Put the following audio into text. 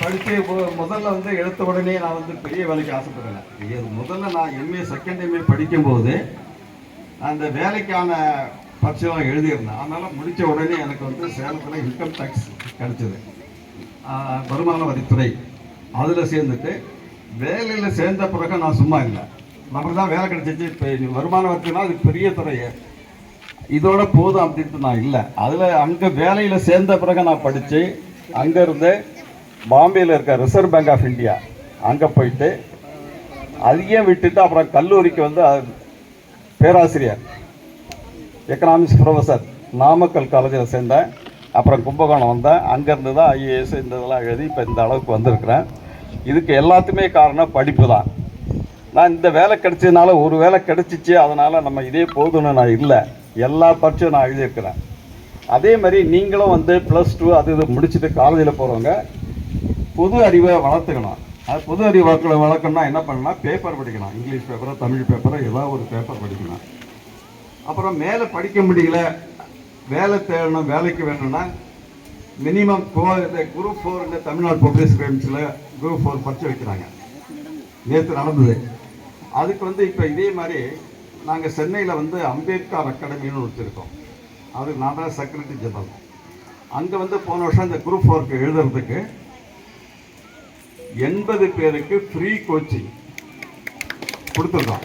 படித்து முதல்ல வந்து எடுத்த உடனே நான் வந்து பெரிய வேலைக்கு ஆசைப்படலை. முதல்ல நான் எம்ஏ செகண்ட் எம்ஏ படிக்கும்போது அந்த வேலைக்கான பரிசெல்லாம் எழுதியிருந்தேன். அதனால் முடித்த உடனே எனக்கு வந்து சேலத்தில் இன்கம் டேக்ஸ் கிடச்சிது. வருமான வரித்துறை. அதில் சேர்ந்துட்டு வேலையில் சேர்ந்த பிறகு நான் சும்மா இல்லை. நமக்கு தான் வேலை கிடச்சிச்சு. இப்போ வருமான வரித்துறைனா அது பெரிய துறை. இதோட போதும் அப்படின்ட்டு நான் இல்லை. அதில் அங்கே வேலையில் சேர்ந்த பிறகு நான் படித்து அங்கேருந்து பாம்பேயில் இருக்க ரிசர்வ் பேங்க் ஆஃப் இந்தியா அங்கே போயிட்டு அதையும் விட்டுட்டு அப்புறம் கல்லூரிக்கு வந்து பேராசிரியர் எக்கனாமிக்ஸ் ப்ரொஃபஸர் நாமக்கல் காலேஜில் சேர்ந்தேன். அப்புறம் கும்பகோணம் வந்தேன். அங்கேருந்து தான் ஐஏஎஸ் இந்த இதெல்லாம் எழுதி இப்போ இந்த அளவுக்கு வந்திருக்கிறேன். இதுக்கு எல்லாத்துக்குமே காரணம் படிப்பு தான். நான் இந்த வேலை கிடைச்சதுனால ஒரு வேலை கிடைச்சிச்சு அதனால் நம்ம இதே போதும்னு நான் இல்லை. எல்லா பரீட்சையும் நான் எழுதியிருக்கிறேன். அதே மாதிரி நீங்களும் வந்து ப்ளஸ் டூ அது இது முடிச்சுட்டு காலேஜில் போகிறவங்க பொது அறிவை வளர்த்துக்கணும். அது பொது அறிவு வளர்க்க வளர்க்கணும்னா என்ன பண்ணலாம்? பேப்பர் படிக்கணும். இங்கிலீஷ் பேப்பரோ தமிழ் பேப்பரோ ஏதாவது ஒரு பேப்பர் படிக்கணும். அப்புறம் மேலே படிக்க முடியல வேலை தேடணும் வேலைக்கு வேணும்னா மினிமம் கோ இந்த குரூப் ஃபோர் இந்த தமிழ்நாடு பப்ளிக் ஸ்கூல்ஸில் குரூப் ஃபோர் படிச்சு வைக்கிறாங்க. நேற்று நடந்தது. அதுக்கு வந்து இப்போ இதே மாதிரி நாங்கள் சென்னையில் வந்து அம்பேத்கர் அகாடமின்னு வச்சுருக்கோம் அதுக்கு நான் தான் செக்ரட்டரி ஜெனரல் அங்கே வந்து போன வருஷம் இந்த குரூப் ஃபோருக்கு எழுதுறதுக்கு எண்பது பேருக்கு ஃப்ரீ கோச்சிங் கொடுத்துருக்கோம்